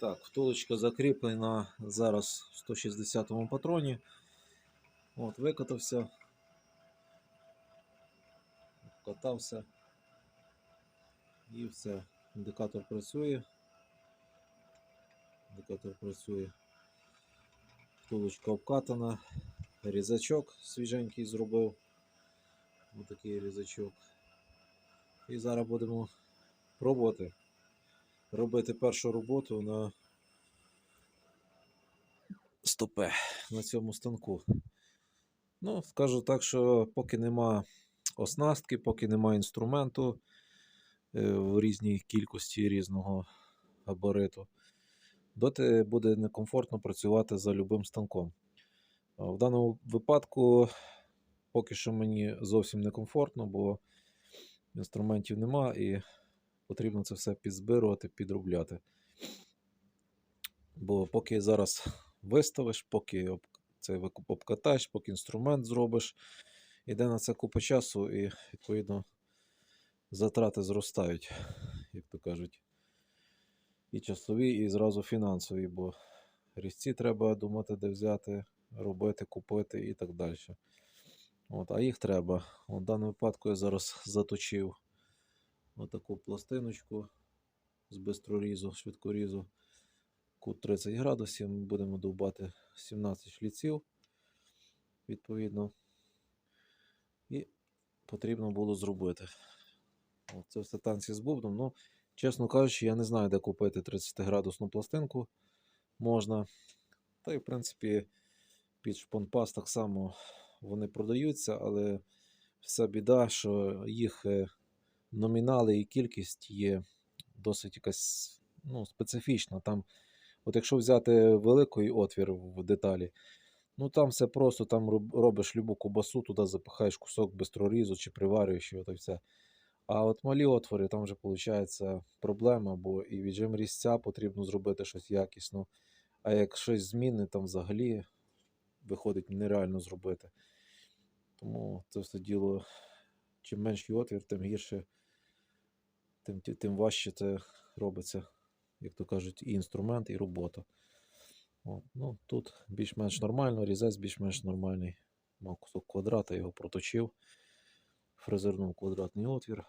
Так, втулочка закріплена зараз в 160-му патроні. От, викатався. Катався. І все. Індикатор працює. Індикатор працює. Втулочка обкатана. Різачок свіженький зробив. Ось такий різачок. І зараз будемо пробувати робити першу роботу на стопе на цьому станку. Ну, скажу так, що поки нема оснастки, поки нема інструменту е, в різній кількості різного габариту, доти буде некомфортно працювати за любим станком. В даному випадку поки що мені зовсім некомфортно, бо інструментів нема і потрібно це все підзбирувати, підробляти. Бо поки зараз виставиш, поки це обкатаєш, поки інструмент зробиш, іде на це купа часу і, відповідно, затрати зростають, як то кажуть. І часові, і зразу фінансові, бо різці треба думати, де взяти, робити, купити і так далі. От, а їх треба. В даному випадку я зараз заточив отаку пластиночку з бистрорізу, швидкорізу. Кут 30 градусів. Ми будемо довбати 17 шліців, відповідно. І потрібно було зробити. Це все танці з бубном. Ну, чесно кажучи, я не знаю, де купити 30-градусну пластинку можна. Та й, в принципі, під шпонпас так само вони продаються, але вся біда, що їх е, номінали і кількість є досить якась ну, специфічна. Там, от якщо взяти великий отвір в деталі, ну там все просто, там робиш любу кубасу, туди запихаєш кусок бистрорізу чи приварюєш його все. А от малі отвори, там вже виходить проблема, бо і віджим різця потрібно зробити щось якісно. А як щось зміни, там взагалі виходить нереально зробити. Тому це все діло, чим менший отвір, тим гірше, тим, тим важче це робиться, як то кажуть, і інструмент, і робота. От, ну, тут більш-менш нормально, різець більш-менш нормальний. Мав кусок квадрата, його проточив, фрезернув квадратний отвір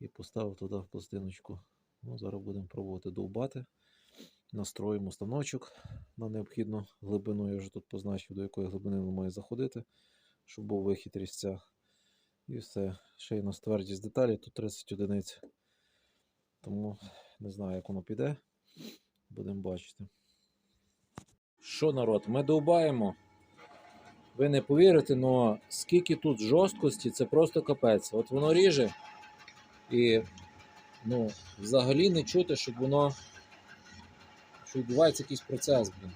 і поставив туди пластиночку. Ну, зараз будемо пробувати довбати. Настроїмо станочок на необхідну глибину. Я вже тут позначив, до якої глибини він має заходити, щоб був вихід різця. І все. Ще й у нас твердість деталі, тут 30 одиниць. Тому не знаю, як воно піде. Будемо бачити. Що, народ, ми довбаємо. Ви не повірите, але скільки тут жорсткості, це просто капець. От воно ріже і ну, взагалі не чути, щоб воно що відбувається якийсь процес, блін.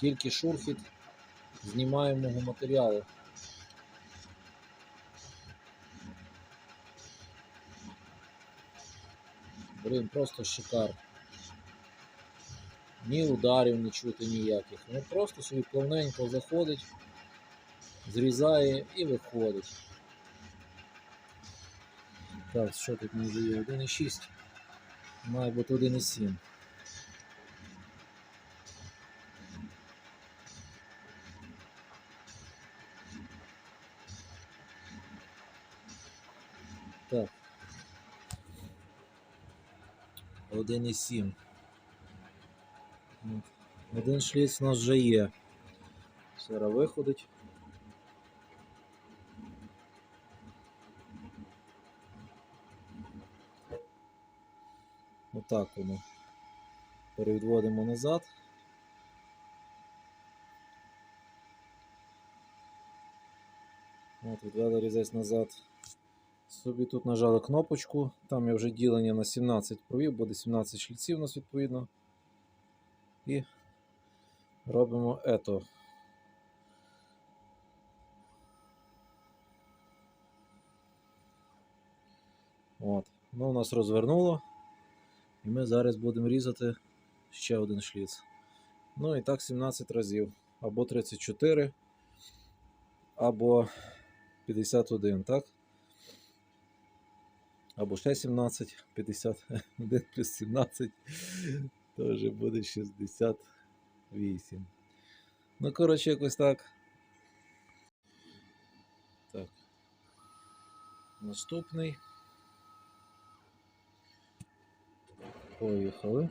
Тільки шурхіт знімаємого матеріалу. Блін, просто шикар. Ні ударів не чути ніяких. Ну просто собі плавненько заходить, зрізає і виходить. Так, що тут може є? 1,6. Має бути 1,7. Так. 1,7. Ну, Один шліц у нас вже є. Зараз виходить. Отак воно. Перевідводимо назад. От, відвели різець назад. Собі тут нажали кнопочку. Там я вже ділення на 17 провів, буде 17 шліців у нас відповідно. І робимо ето. От. Ну, у нас розвернуло. І ми зараз будемо різати ще один шліц. Ну і так 17 разів. Або 34, або 51, так? Або ще 17, 51 плюс 17. вже буде 68. Ну, коротше, якось так. Так. Наступний. Поїхали.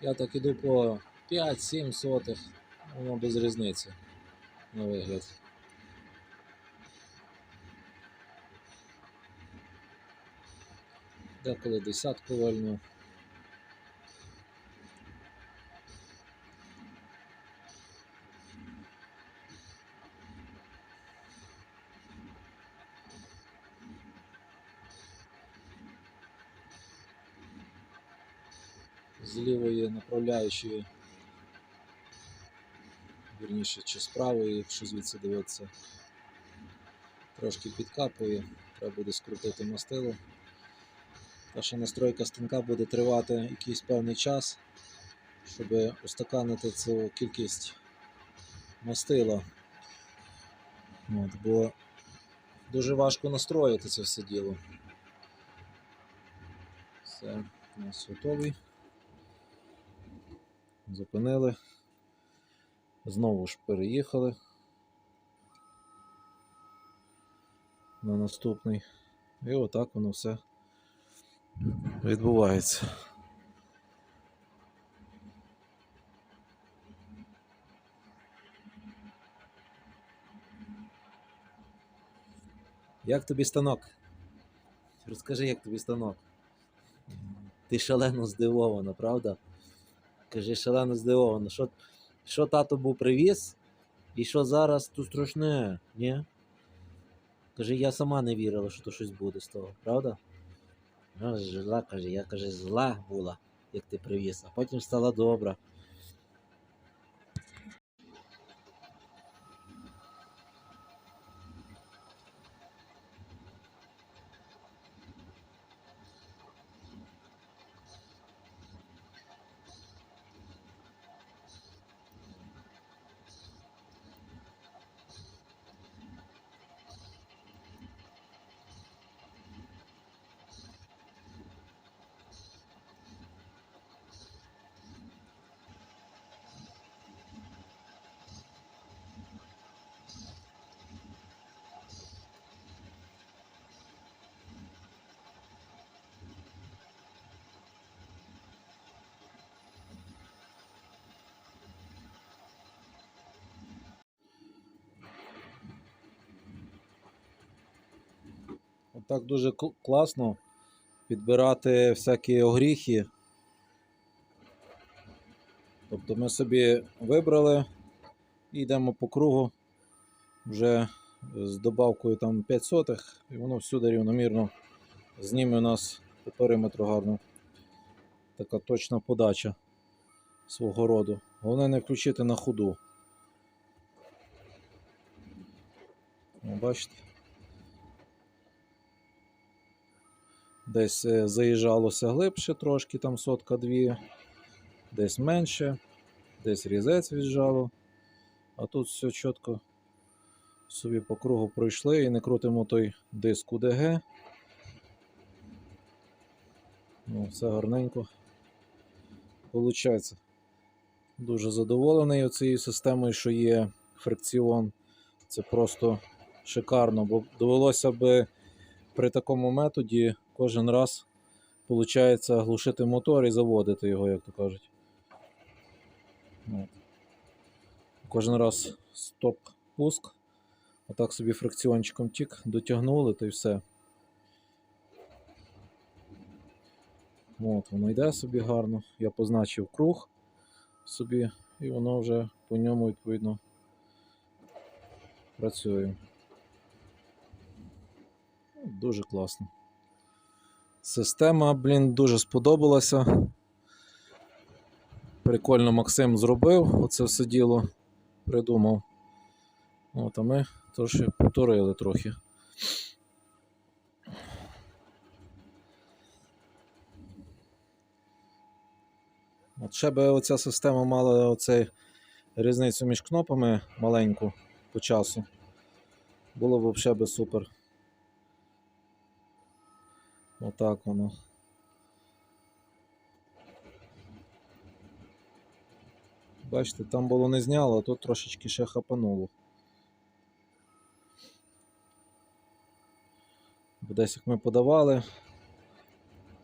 Я так іду по 5-7 сотих, воно без різниці на вигляд. Деколи десятку вольну. з лівої направляючої, вірніше, чи з правої, якщо звідси дивитися, трошки підкапує, треба буде скрутити мастило. Та що настройка станка буде тривати якийсь певний час, щоб устаканити цю кількість мастила. От, бо дуже важко настроїти це все діло. Все, у нас готовий. Зупинили. Знову ж переїхали на наступний. І отак воно все відбувається. Як тобі станок? Розкажи, як тобі станок. Ти шалено здивована, правда? Кажи, шалено здивовано. Що, що тато був привіз, і що зараз тут страшне, ні? Каже, я сама не вірила, що то щось буде з того, правда? Ну, зла, каже, я каже, зла була, як ти привіз, а потім стала добра. Отак дуже класно підбирати всякі огріхи. Тобто ми собі вибрали і йдемо по кругу вже з добавкою там 5 сотих, і воно всюди рівномірно зніме у нас по периметру гарно. Така точна подача свого роду. Головне не включити на ходу. Бачите? Десь е, заїжджалося глибше трошки, там сотка дві, десь менше, десь різець віджало. А тут все чітко собі по кругу пройшли і не крутимо той диск УДГ. Ну, все гарненько. Получається. Дуже задоволений цією системою, що є фрикціон. Це просто шикарно, бо довелося би при такому методі кожен раз виходить глушити мотор і заводити його, як то кажуть. Кожен раз стоп-пуск. Отак собі фрикціончиком тік, дотягнули то й все. От, воно йде собі гарно. Я позначив круг собі, і воно вже по ньому відповідно працює. Дуже класно. Система, блін, дуже сподобалася. Прикольно Максим зробив оце все діло, придумав. От, А ми трошки повторили трохи. От Ще би оця система мала оцей різницю між кнопами маленьку по часу. Було б взагалі супер. Отак воно. Бачите, там було не зняло, а тут трошечки ще хапануло. Десь як ми подавали,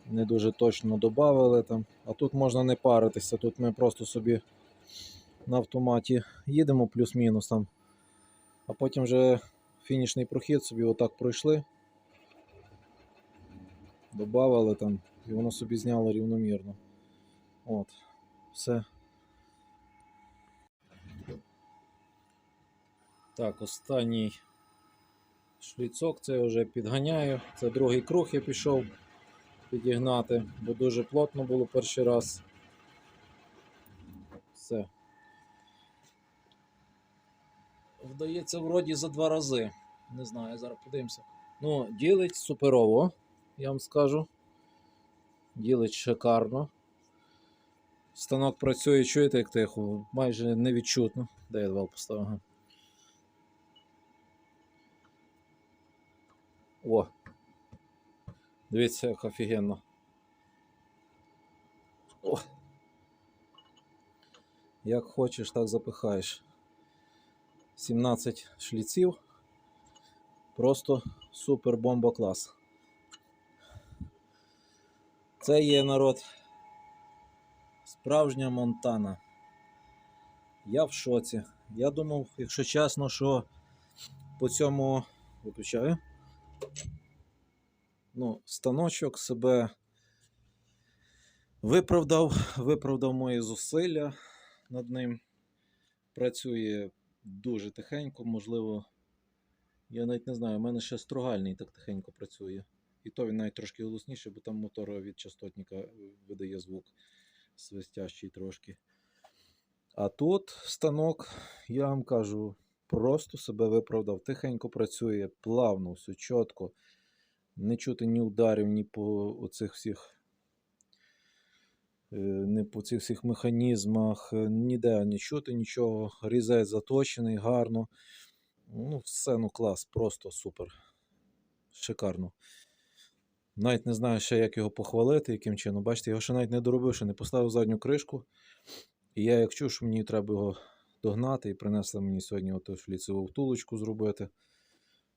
не дуже точно додавали там. А тут можна не паритися, тут ми просто собі на автоматі їдемо плюс-мінус там. А потім вже фінішний прохід собі отак пройшли. Добавили там, і воно собі зняло рівномірно. От, все. Так, останній шліцок, це я вже підганяю. Це другий круг я пішов підігнати, бо дуже плотно було перший раз. Все. Вдається вроді за два рази. Не знаю, зараз подивимося. Ну, ділить суперово, я вам скажу. Ділить шикарно. Станок працює, чуєте, як тихо, майже невідчутно. Де я вал поставив? Ага. О! Дивіться, як офігенно. О! Як хочеш, так запихаєш. 17 шліців. Просто супер бомба клас. Це є народ. Справжня Монтана. Я в шоці. Я думав, якщо чесно, що по цьому виключаю. Ну, станочок себе виправдав, виправдав мої зусилля над ним. Працює дуже тихенько, можливо. Я навіть не знаю, у мене ще стругальний так тихенько працює. І то він навіть трошки голосніший, бо там мотор від частотника е, видає звук свистящий трошки. А тут станок, я вам кажу, просто себе виправдав. Тихенько працює, плавно, все чітко. Не чути ні ударів, ні по оцих всіх. е, Не по цих всіх механізмах, е, ніде не чути нічого. Різець заточений гарно. Ну, все, ну клас, просто супер. Шикарно. Навіть не знаю ще, як його похвалити, яким чином. Бачите, його ще навіть не доробив, ще не поставив задню кришку. І я як чув, що мені треба його догнати, і принесли мені сьогодні оту шліцеву втулочку зробити.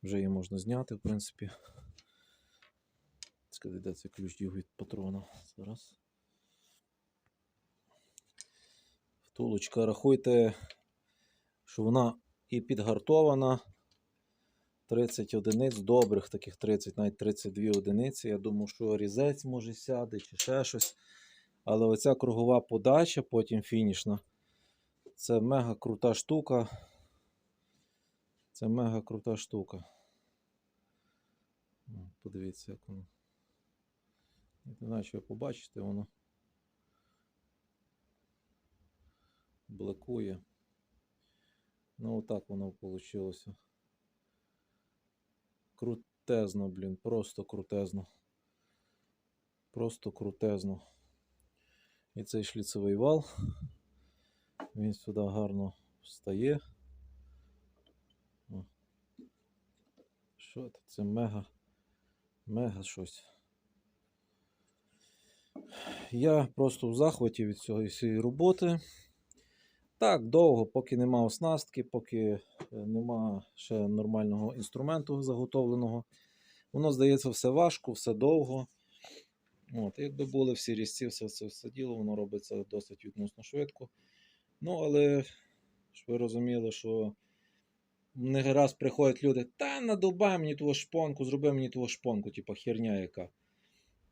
Вже її можна зняти, в принципі. Скажи, де цей ключ дів від патрона. Зараз. Втулочка, рахуйте, що вона і підгартована. 30 одиниць, добрих таких 30, навіть 32 одиниці. Я думав, що різець може сяде чи ще щось. Але оця кругова подача, потім фінішна. Це мега крута штука. Це мега крута штука. Подивіться, як воно. Не знаю, що ви побачите, воно бликує. Ну, отак воно вийшло. Крутезно, блін, просто крутезно. Просто крутезно. І цей шліцевий вал. Він сюди гарно встає. О. Що це? Це мега, мега щось. Я просто в захваті від цього цієї роботи. Так, довго, поки нема оснастки, поки нема ще нормального інструменту заготовленого. Воно здається все важко, все довго. От, якби були всі різці, все це все діло, воно робиться досить відносно швидко. Ну, але ж ви розуміли, що не раз приходять люди, та надовбай мені твою шпонку, зроби мені твою шпонку, типа херня яка.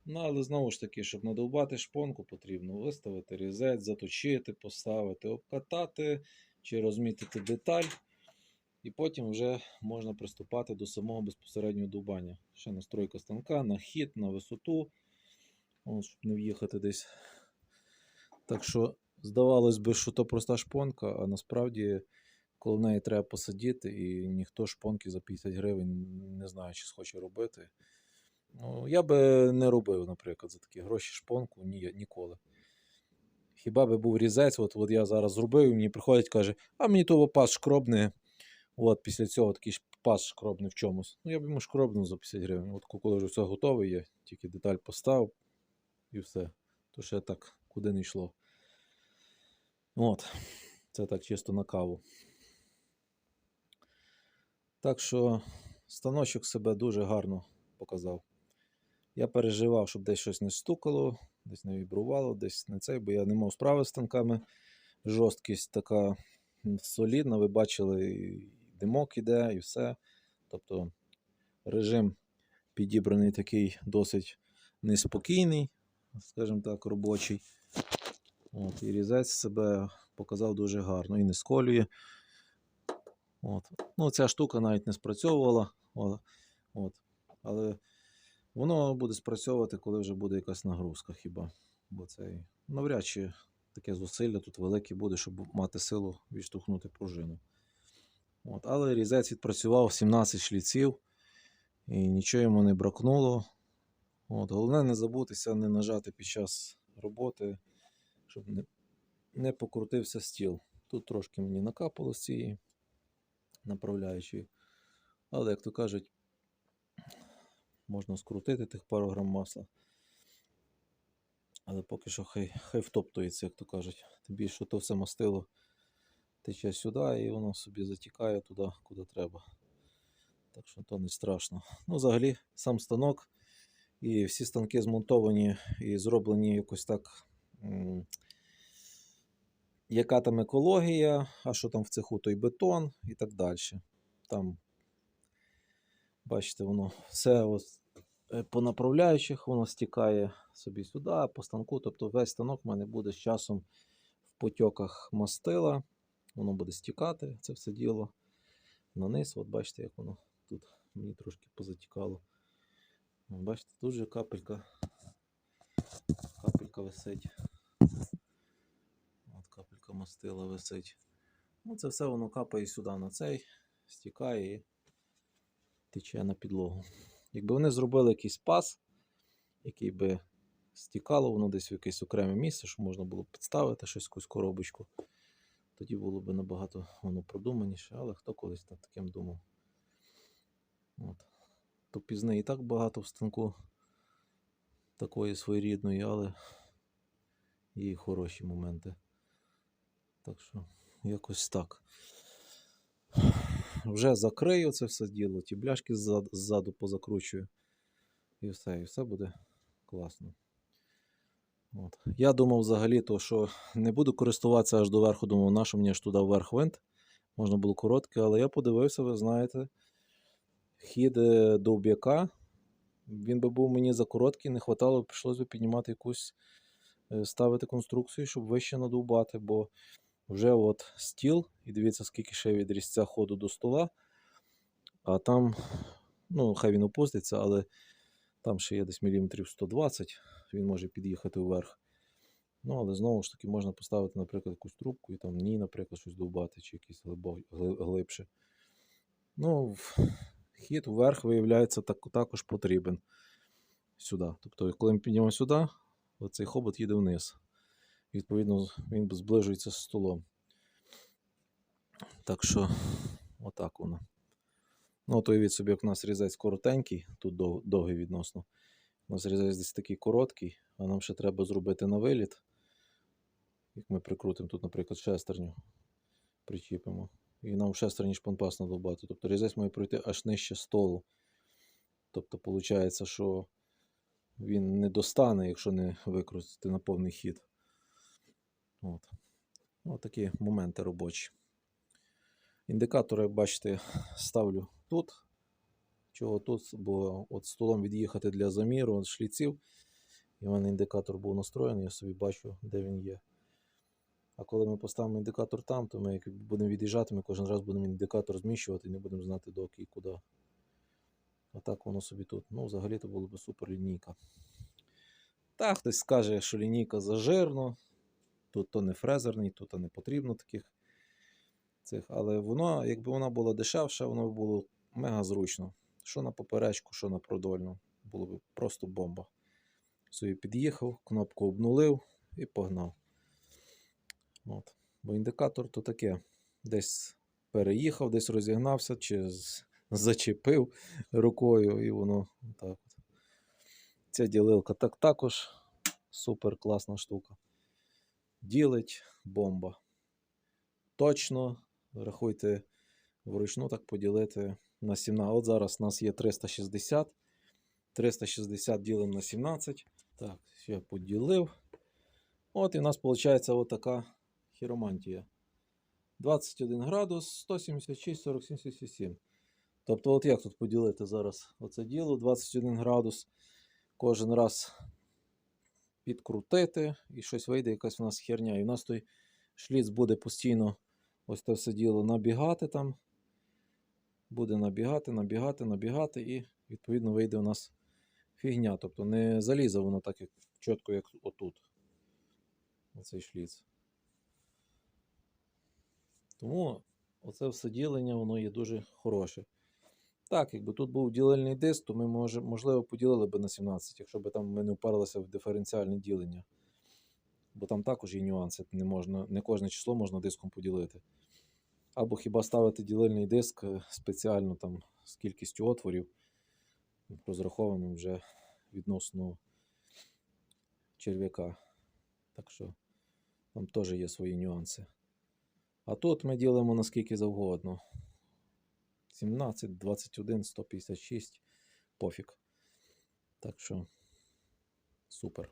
Ну, але знову ж таки, щоб надовбати шпонку, потрібно виставити різець, заточити, поставити, обкатати чи розмітити деталь. І потім вже можна приступати до самого безпосереднього довбання. Ще настройка станка, на хід, на висоту, От, щоб не в'їхати десь. Так що, здавалось би, що то проста шпонка, а насправді, коли неї треба посидіти, і ніхто шпонки за 50 гривень не знає, чи схоче робити. Ну, я би не робив, наприклад, за такі гроші шпонку ні, ніколи. Хіба би був різець, от, от я зараз зробив, і мені приходить, каже, а мені того пас шкробне. От після цього такий пас шкробне в чомусь. Ну, я б йому шкробнув за 50 гривень. От коли вже все готове є, тільки деталь поставив і все. То ще так куди не йшло. От. Це так чисто на каву. Так що станочок себе дуже гарно показав. Я переживав, щоб десь щось не стукало, десь не вібрувало, десь не цей, бо я не мав справи з станками. Жорсткість така солідна, ви бачили, димок іде і все. Тобто режим підібраний такий досить неспокійний, скажімо так, робочий. От, і різець себе показав дуже гарно і не сколює. От. Ну, ця штука навіть не спрацьовувала. От. Але воно буде спрацьовувати, коли вже буде якась нагрузка хіба. Бо це навряд чи таке зусилля тут велике буде, щоб мати силу відштовхнути пружину. От. Але різець відпрацював 17 шліців і нічого йому не бракнуло. От. Головне не забутися, не нажати під час роботи, щоб не, не покрутився стіл. Тут трошки мені накапало з цієї направляючої. Але, як то кажуть, можна скрутити тих пару грам масла. Але поки що хай, хай втоптується, як то кажуть. Тим більше, то все мастило тече сюди і воно собі затікає туди, куди треба. Так що то не страшно. Ну, взагалі, сам станок і всі станки змонтовані і зроблені якось так. Яка там екологія, а що там в цеху той бетон і так далі. Там, бачите, воно все е, по направляючих, воно стікає собі сюди, по станку. Тобто весь станок в мене буде з часом в потьоках мастила. Воно буде стікати, це все діло на низ. От бачите, як воно тут мені трошки позатікало. Бачите, тут же капелька, капелька висить. От капелька мастила висить. Ну, це все воно капає сюди на цей, стікає і тече на підлогу. Якби вони зробили якийсь пас, який би стікало, воно десь в якесь окреме місце, щоб можна було підставити щось якусь коробочку, тоді було б набагато воно продуманіше, але хто колись над таким думав. От. То пізне і так багато в станку такої своєрідної, але є і хороші моменти. Так що, якось так. Вже закрию це все діло, ті бляшки ззаду позакручую. І все, і все буде класно. От. Я думав взагалі, то, що не буду користуватися аж до верху, думав, на що мені аж туди вверх винт. Можна було коротке, але я подивився, ви знаєте, хід е, довб'яка. Він би був мені за короткий, не хватало, прийшлося піднімати якусь, е, ставити конструкцію, щоб вище надовбати, бо вже от стіл, і дивіться, скільки ще від різця ходу до стола. А там, ну, хай він опуститься, але там ще є десь міліметрів 120, він може під'їхати вверх. Ну, але знову ж таки можна поставити, наприклад, якусь трубку і там ні, наприклад, щось довбати, чи глибо- глибше. Ну, хід вверх, виявляється, так, також потрібен сюди. Тобто, коли ми піднімемо сюди, оцей хобот їде вниз. Відповідно, він зближується з столом. Так що, отак воно. Ну, от уявіть собі, як у нас різець коротенький, тут дов- довгий відносно. У нас різець десь такий короткий, а нам ще треба зробити на виліт. Як ми прикрутимо тут, наприклад, шестерню, причіпимо. І нам шестерні шпонпас надовбати. Тобто різець має пройти аж нижче столу. Тобто, виходить, що він не достане, якщо не викрутити на повний хід. От. От такі моменти робочі. Індикатори, бачите, ставлю тут. Чого тут? Бо от столом від'їхати для заміру от шліців. І в мене індикатор був настроєний, я собі бачу, де він є. А коли ми поставимо індикатор там, то ми як будемо від'їжджати, ми кожен раз будемо індикатор зміщувати і не будемо знати доки і куди. А так воно собі тут. Ну, взагалі то було б супер лінійка. Та, хтось скаже, що лінійка зажирно, тут то не фрезерний, тут не потрібно таких цих. Але воно, якби вона була дешевша, воно було мега зручно. Що на поперечку, що на продольну. Було б просто бомба. Собі під'їхав, кнопку обнулив і погнав. От. Бо індикатор то таке. Десь переїхав, десь розігнався, чи зачепив рукою, і воно так. Ця ділилка так також супер класна штука. Ділить бомба. Точно, рахуйте, вручну так поділити на 17. От зараз у нас є 360. 360 ділимо на 17. Так, я поділив. От і в нас виходить отака хіромантія. 21 градус, 176, 47, 77. Тобто, от як тут поділити зараз оце діло 21 градус. Кожен раз підкрутити, і щось вийде, якась у нас херня. І в нас той шліц буде постійно ось це все діло набігати там. Буде набігати, набігати, набігати, і відповідно вийде у нас фігня. Тобто не залізе воно так як чітко, як отут. Оцей шліц. Тому оце все ділення, воно є дуже хороше. Так, якби тут був ділильний диск, то ми, може, можливо, поділили б на 17, якщо б там ми не впарилися в диференціальне ділення. Бо там також є нюанси. Не, можна, не кожне число можна диском поділити. Або хіба ставити ділильний диск е, спеціально там з кількістю отворів, розрахованим вже відносно черв'яка. Так що там теж є свої нюанси. А тут ми ділимо наскільки завгодно. 17, 21, 156, пофіг. Так що супер.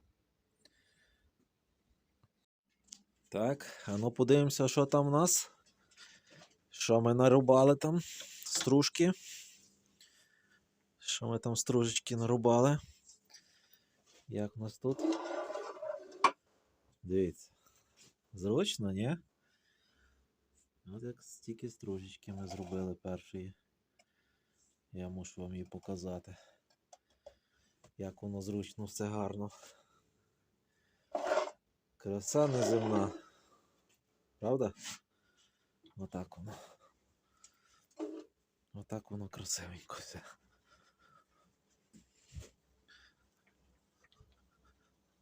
Так, а ну подивимося, що там у нас. Що ми нарубали там? Стружки. Що ми там стружечки нарубали? Як у нас тут? Дивіться. Зручно, ні? От як стільки стружечки ми зробили першої. Я мушу вам її показати. Як воно зручно, все гарно. Краса неземна. Правда? Отак воно. Отак воно красивенько все.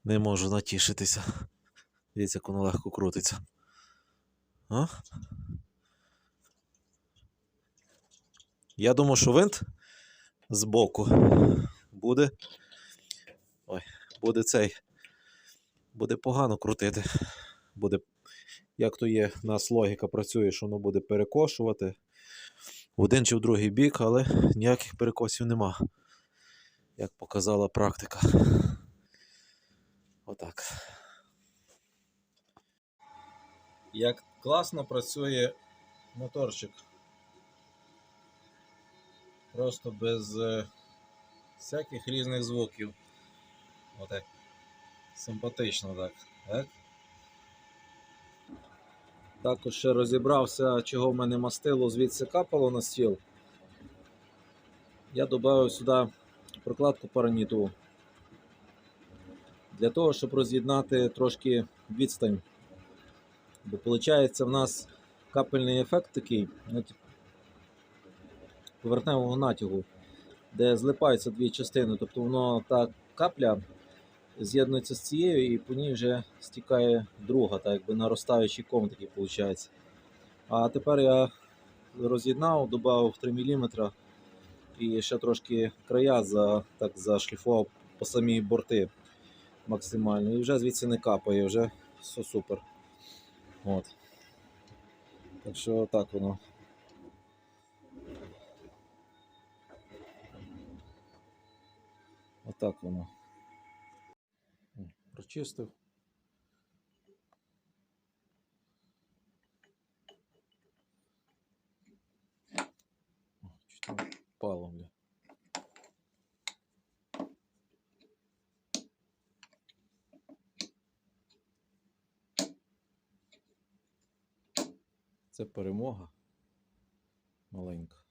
Не можу натішитися. Дивіться, як воно легко крутиться. А? Я думав, що винт збоку буде. Ой, буде цей. Буде погано крутити. Буде, як то є, в нас логіка працює, що воно буде перекошувати в один чи в другий бік, але ніяких перекосів нема. Як показала практика. Отак. Як класно працює моторчик. Просто без е, всяких різних звуків. Отак. Симпатично так. так. Також ще розібрався, чого в мене мастило звідси капало на стіл. Я додав сюди прокладку параніту. Для того, щоб роз'єднати трошки відстань. Бо виходить, в нас капельний ефект такий поверхневого натягу, де злипаються дві частини. Тобто воно та капля з'єднується з цією і по ній вже стікає друга, так якби наростаючий ком такий виходить. А тепер я роз'єднав, додав 3 мм і ще трошки края за, так, зашліфував по самі борти максимально. І вже звідси не капає, вже все супер. От. Так що так воно. Отак воно. Прочистив. Чи впало, бля. Це перемога маленька.